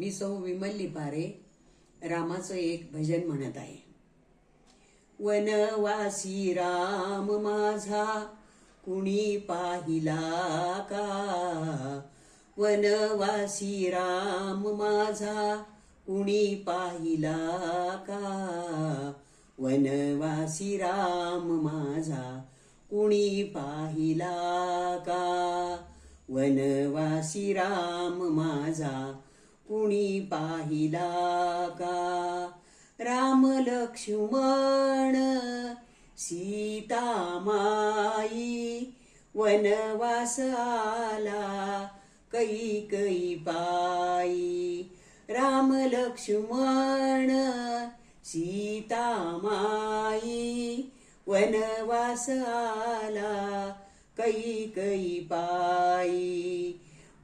मी सौ विमल लिपारे रामाचं एक भजन म्हणत आहे. वनवासी राम माझा कुणी पाहिला का? वनवासी राम माझा कुणी पाहिला का? वनवासी राम माझा कुणी पाहिला का? वनवासी राम माझा कुणी पाहिला का? राम लक्ष्मण सीता माई वनवास आला कै कै पायी राम लक्ष्मण सीता माई वनवास आला कै कै पायी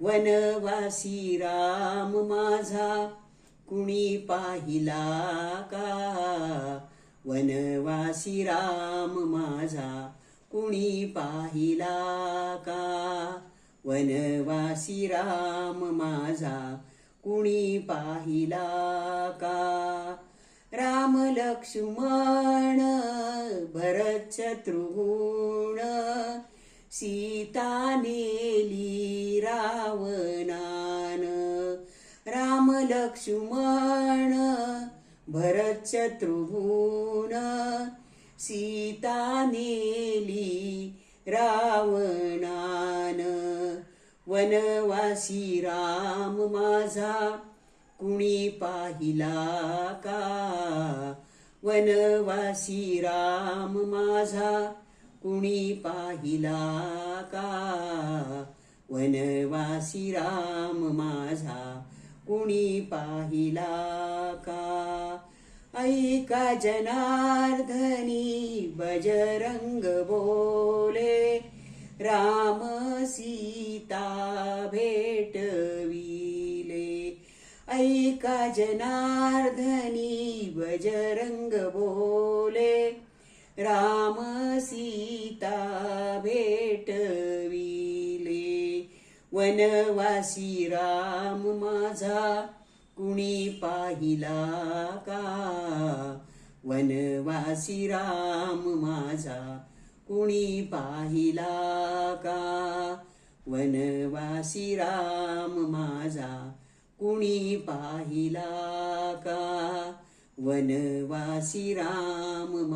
वनवासी राम माझा कुणी पाहिला का? वनवासी राम माझा कुणी पाहिला का? वनवासी राम माझा कुणी पाहिला का? राम लक्ष्मण भरत शत्रुघ्न सीता नेली रावणान राम लक्ष्मण भरत शत्रुघ्न सीता नेली रावणान. वनवासी राम माझा कुणी पाहिला का? वनवासी राम माझा कुणी पाहिला का? वनवासी राम माझा कुणी पाहिला का? ऐका जनार्दनी बजरंग बोले राम सीता भेटविले. ऐका जनार्दनी बजरंग बोले राम सीता भेटविले. वनवासी राम माझा कुणी पाहिला का? वनवासी राम माझा कुणी पाहिला का? वनवासी राम माझा कुणी पाहिला का? वनवासी राम